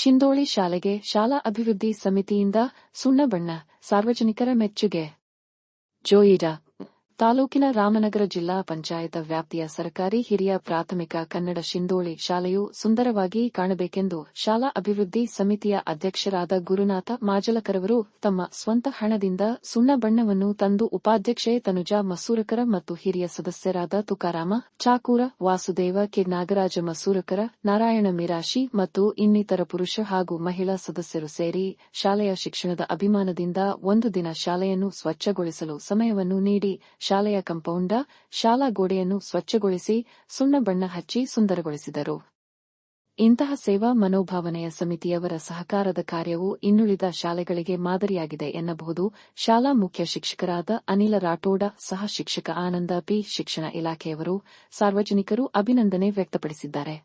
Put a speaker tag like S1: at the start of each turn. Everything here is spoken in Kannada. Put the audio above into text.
S1: ಶಿಂದೋಳಿ ಶಾಲೆಗೆ ಶಾಲಾ ಅಭಿವೃದ್ಧಿ ಸಮಿತಿಯಿಂದ ಸುಣ್ಣ ಬಣ್ಣ ಸಾರ್ವಜನಿಕರ ಮೆಚ್ಚುಗೆ. ಜೋಯಿಡಾ ತಾಲೂಕಿನ ರಾಮನಗರ ಜಿಲ್ಲಾ ಪಂಚಾಯತ ವ್ಯಾಪ್ತಿಯ ಸರ್ಕಾರಿ ಹಿರಿಯ ಪ್ರಾಥಮಿಕ ಕನ್ನಡ ಶಿಂದೋಳಿ ಶಾಲೆಯು ಸುಂದರವಾಗಿ ಕಾಣಬೇಕೆಂದು ಶಾಲಾ ಅಭಿವೃದ್ಧಿ ಸಮಿತಿಯ ಅಧ್ಯಕ್ಷರಾದ ಗುರುನಾಥ ಮಾಜಲಕರವರು ತಮ್ಮ ಸ್ವಂತ ಹಣದಿಂದ ಸುಣ್ಣ ಬಣ್ಣವನ್ನು ತಂದು ಉಪಾಧ್ಯಕ್ಷೆ ತನುಜಾ ಮಸೂರಕರ ಮತ್ತು ಹಿರಿಯ ಸದಸ್ಯರಾದ ತುಕಾರಾಮ, ಚಾಕೂರ, ವಾಸುದೇವ, ಕೆ. ನಾಗರಾಜ ಮಸೂರಕರ, ನಾರಾಯಣ ಮಿರಾಶಿ ಮತ್ತು ಇನ್ನಿತರ ಪುರುಷ ಹಾಗೂ ಮಹಿಳಾ ಸದಸ್ಯರು ಸೇರಿ ಶಾಲೆಯ ಶಿಕ್ಷಣದ ಅಭಿಮಾನದಿಂದ ಒಂದು ದಿನ ಶಾಲೆಯನ್ನು ಸ್ವಚ್ಛಗೊಳಿಸಲು ಸಮಯವನ್ನು ನೀಡಿ ಶಾಲೆಯ ಕಂಪೌಂಡ ಶಾಲಾ ಗೋಡೆಯನ್ನು ಸ್ವಚ್ಛಗೊಳಿಸಿ ಸುಣ್ಣ ಬಣ್ಣ ಹಚ್ಚಿ ಸುಂದರಗೊಳಿಸಿದರು. ಇಂತಹ ಸೇವಾ ಮನೋಭಾವನೆಯ ಸಮಿತಿಯವರ ಸಹಕಾರದ ಕಾರ್ಯವು ಇನ್ನುಳಿದ ಶಾಲೆಗಳಿಗೆ ಮಾದರಿಯಾಗಿದೆ ಎನ್ನಬಹುದು ಶಾಲಾ ಮುಖ್ಯ ಶಿಕ್ಷಕರಾದ ಅನಿಲ ರಾಠೋಡ ಸಹ ಶಿಕ್ಷಕ ಆನಂದ ಪಿ. ಶಿಕ್ಷಣ ಇಲಾಖೆಯವರು ಸಾರ್ವಜನಿಕರು ಅಭಿನಂದನೆ ವ್ಯಕ್ತಪಡಿಸಿದ್ದಾರೆ.